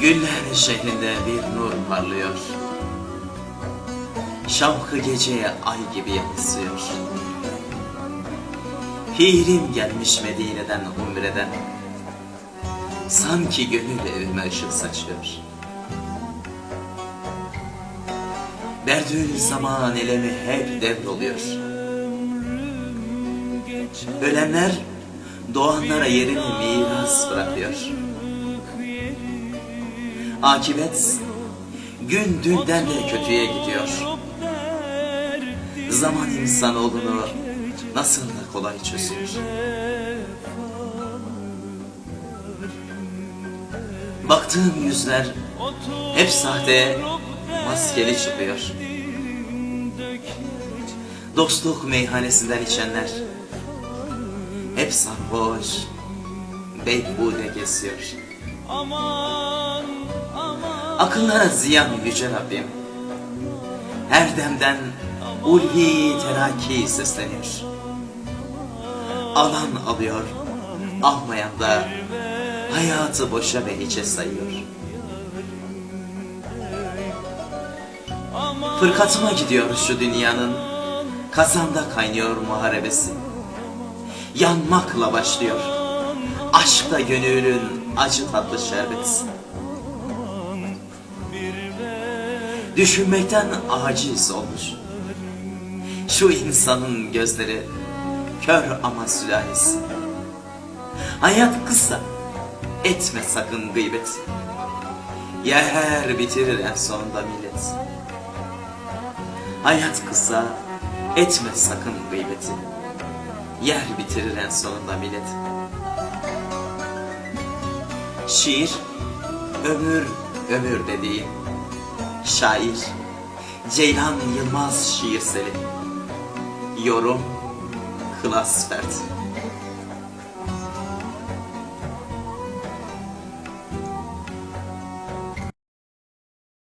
Güller şehrinde bir nur parlıyor. Şavkı geceye ay gibi yansıyor. Pirim gelmiş Medine'den umreden. Sanki gönül evime ışık saçıyor. Berdül zaman elemi hep devroluyor. Ölenler doğanlara yerini miras bırakıyor. Akibet gün dünden de kötüye gidiyor. Zaman insanoğlunu nasıl da kolay çözüyor. Baktığım yüzler hep sahte, maskeli çıkıyor. Dostluk meyhanesinden içenler hep sarhoş, beyhude kesiyor. Akıllara ziyan yüce Rabbim. Her demden ulvi teraki sesleniyor. Alan alıyor, almayan da hayatı boşa ve hiçe sayıyor. Fırkatıma gidiyor şu dünyanın, kazanda kaynıyor muharebesi. Yanmakla başlıyor, aşkla gönülün acı tatlı şerbeti. Düşünmekten aciz olmuş. Şu insanın gözleri kör ama sülahisi. Hayat kısa, etme sakın gıybet. Yer bitirir en sonunda millet. Hayat kısa, etme sakın gıybeti. Yer bitirir en sonunda millet. Şiir, ömür, ömür dediği. Şair, Ceylan Yılmaz şiirseli. Yorum, Klas Fert.